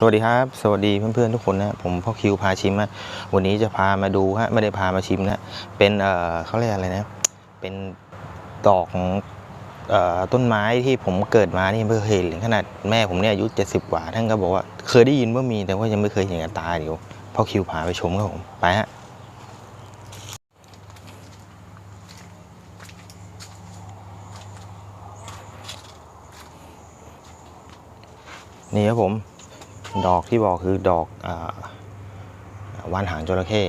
สวัสดีครับ สวัสดีเพื่อนๆทุกคนนะผมพ่อคิวพาชิมนะวันนี้จะพามาดูฮะไม่ได้พามาชิมนะเป็นเอ่อเขาเรียกอะไรนะ เป็นดอกของเอ่อต้นไม้ที่ผมเกิดมานี่ไม่เคยเห็นขนาดแม่ผมเนี่ยอายุ70กว่าท่านก็บอกว่าเคยได้ยินว่ามีแต่ว่ายังไม่เคยเห็นกับตาเดี๋ยวพ่อคิวพาไปชมครับผมไปฮะนี่ครับผม ดอกที่บอกคือดอกอวานหางจระเข้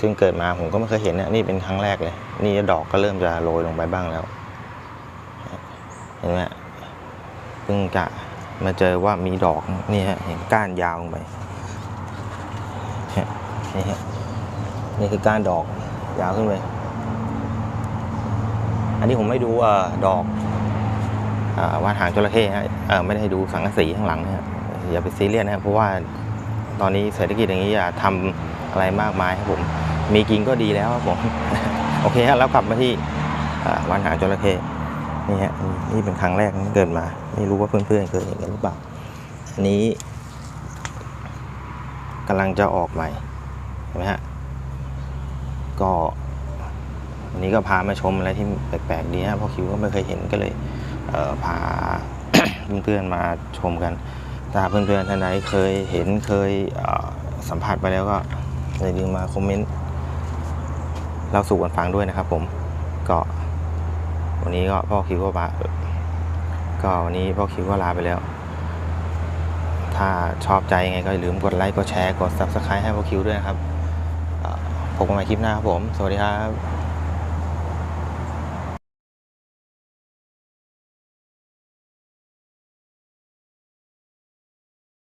ซึ่งเกิดมาผมก็ไม่เคยเห็นนะนี่เป็นครั้งแรกเลย นี่ดอกก็เริ่มจะโรยลงไปบ้างแล้ว เห็นไหมเพิ่งจะมาเจอว่ามีดอกนี่ฮะเห็นก้านยาวลงไปนี่ฮะนี่คือก้านดอกยาวขึ้นไปอันนี้ผมไม่ดูอดอกอาวานหางจระเข้ฮะไม่ได้ดูสังกะสีข้างหลังนะฮะ อย่าไปซีเรียสนะครับเพราะว่าตอนนี้เศรษฐกิจอย่างนี้อย่าทำอะไรมากมายครับผมมีกินก็ดีแล้วครับผมโอเคครับแล้วกลับมาที่วันหางจระเข้นี่ฮะนี่เป็นครั้งแรกที่เกิดมา ไม่รู้ว่าเพื่อนๆเคยเห็นกันหรือเปล่าอันนี้กำลังจะออกใหม่เห็นไหมฮะก็วันนี้ก็พามาชมอะไรที่แปลกๆดีฮะเพราะคิวก็ไม่เคยเห็นก็เลยเอ่อพาเพื่อนๆมาชมกัน ถ้าเพื่อนๆท่านใดเคยเห็นเคยสัมผัสไปแล้วก็อย่าลืมมาคอมเมนต์เล่าสู่กันฟังด้วยนะครับ ผมก็วันนี้ก็พ่อคิวก็มาก็วันนี้พ่อคิวก็ลาไปแล้ว ถ้าชอบใจยังไงก็อย่าลืมกดไลค์กดแชร์กด subscribe ให้พ่อคิวด้วยนะครับพบกันใหม่คลิปหน้าครับผม สวัสดีครับ